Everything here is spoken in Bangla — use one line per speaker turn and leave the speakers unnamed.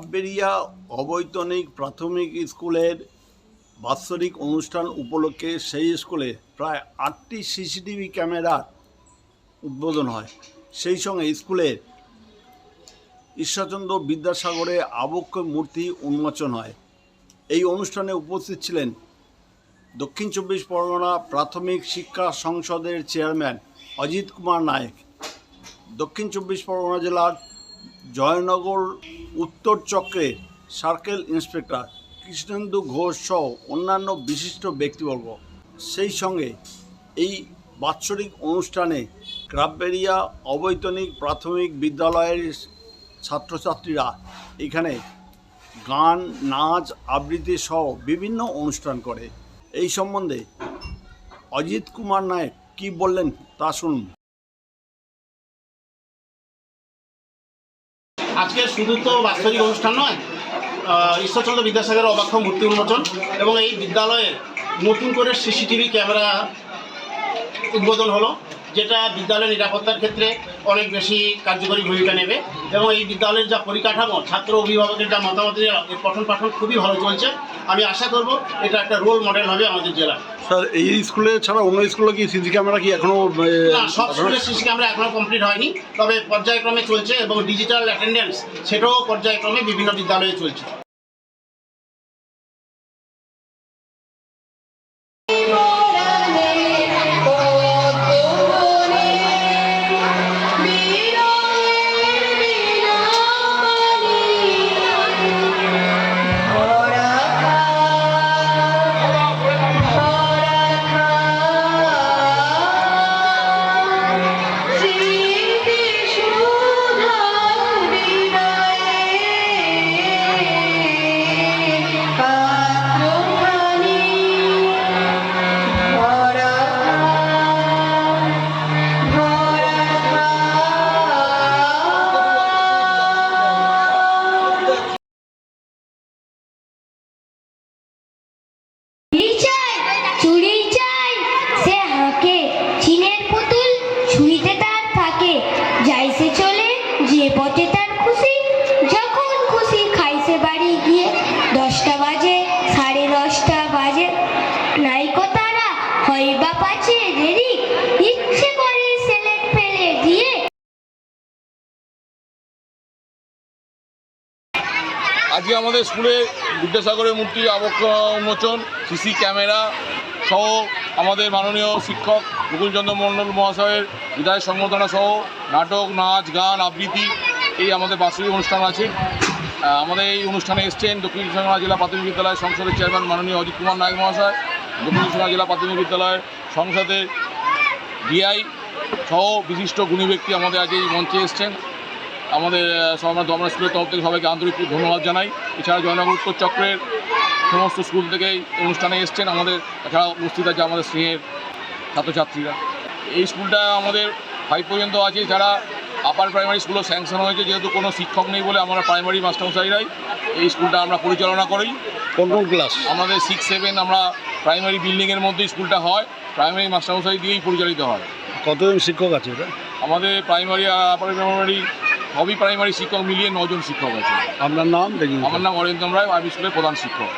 ক্রাববেরিয়া অবৈতনিক প্রাথমিক স্কুলের বাৎসরিক অনুষ্ঠান উপলক্ষে সেই স্কুলে প্রায় আটটি সিসিটিভি ক্যামেরার উদ্বোধন হয়। সেই সঙ্গে স্কুলের ঈশ্বরচন্দ্র বিদ্যাসাগরে আবক্ষ মূর্তি উন্মোচন হয়। এই অনুষ্ঠানে উপস্থিত ছিলেন দক্ষিণ চব্বিশ পরগনা প্রাথমিক শিক্ষা সংসদের চেয়ারম্যান অজিত কুমার নায়েক, দক্ষিণ চব্বিশ পরগনা জেলার জয়নগর উত্তর চক্রের সার্কেল ইন্সপেক্টর কৃষ্ণেন্দু ঘোষ সহ অন্যান্য বিশিষ্ট ব্যক্তিবর্গ। সেই সঙ্গে এই বাৎসরিক অনুষ্ঠানে ক্রাববেরিয়া অবৈতনিক প্রাথমিক বিদ্যালয়ের ছাত্রছাত্রীরা এখানে গান, নাচ, আবৃত্তি সহ বিভিন্ন অনুষ্ঠান করে। এই সম্বন্ধে অজিত কুমার নায়ক কি বললেন তা শুনুন।
আজকে শুধু তো বাৎসরিক অনুষ্ঠান নয় ঈশ্বরচন্দ্র বিদ্যাসাগরের অবাক্ষ মূর্তি উন্মোচন এবং এই বিদ্যালয়ে নতুন করে সিসিটিভি ক্যামেরা উদ্বোধন হলো। যেটা বিদ্যালয়ের নিরাপত্তার ক্ষেত্রে অনেক বেশি কার্যকরী ভূমিকা নেবে। এবং এই বিদ্যালয়ের যা পরিকাঠামো ছাত্র অভিভাবকের যা মতামত পঠন পাঠন খুবই ভালো চলছে। আমি আশা করব এটা একটা রোল মডেল হবে আমাদের জেলা।
স্যার এই স্কুলে ছাড়া অন্য স্কুলে কি সিসি ক্যামেরা কি
এখনও সব স্কুলের সিসি ক্যামেরা এখনও কমপ্লিট হয়নি। তবে পর্যায়ক্রমে চলছে এবং ডিজিটাল অ্যাটেন্ডেন্স সেটাও পর্যায়ক্রমে বিভিন্ন বিদ্যালয়ে চলছে।
আজকে আমাদের স্কুলে বিদ্যাসাগরের মূর্তি আবক্ষ উন্মোচন সিসি ক্যামেরা সহ আমাদের মাননীয় শিক্ষক মুকুলচন্দ্র মণ্ডল মহাশয়ের বিদায় সংবর্ধনা সহ নাটক, নাচ, গান, আবৃত্তি এই আমাদের বার্ষিক অনুষ্ঠান আছে। আমাদের এই অনুষ্ঠানে এসছেন দক্ষিণ চব্বিশ জেলা প্রাথমিক বিদ্যালয় সংসদের চেয়ারম্যান মাননীয় অজিত কুমার নায়ক মহাশয়, দক্ষিণ চব্বিশ জেলা প্রাথমিক বিদ্যালয়ের সংসদের ডিআই সহ বিশিষ্ট গুণী ব্যক্তি আমাদের আজ এই মঞ্চে এসছেন। আমাদের ধর্ম স্কুলের তরফ থেকে সবাইকে আন্তরিক ধন্যবাদ জানাই। এছাড়া জয়নগর উত্তর চক্রের সমস্ত স্কুল থেকে এই অনুষ্ঠানে এসছেন আমাদের এছাড়া উপস্থিত আছে আমাদের স্নেহের ছাত্রছাত্রীরা। এই স্কুলটা আমাদের ফাইভ পর্যন্ত আছে, যারা আপার প্রাইমারি স্কুলও স্যাংশন হয়েছে যেহেতু কোনো শিক্ষক নেই বলে আমরা প্রাইমারি মাস্টারমশাইরাই এই স্কুলটা আমরা পরিচালনা করি।
কোন কোন ক্লাস
আমাদের সিক্স সেভেন আমরা প্রাইমারি বিল্ডিংয়ের মধ্যেই স্কুলটা হয় প্রাইমারি মাস্টারমশাই দিয়েই পরিচালিত হয়।
কতজন শিক্ষক আছে এটা?
আমাদের প্রাইমারি আপার প্রাইমারি সবই প্রাইমারি শিক্ষক মিলিয়ে নজন শিক্ষক আছে।
আপনার নাম
আমার নাম অরিন্দম রায় আইবি স্কুলের প্রধান শিক্ষক।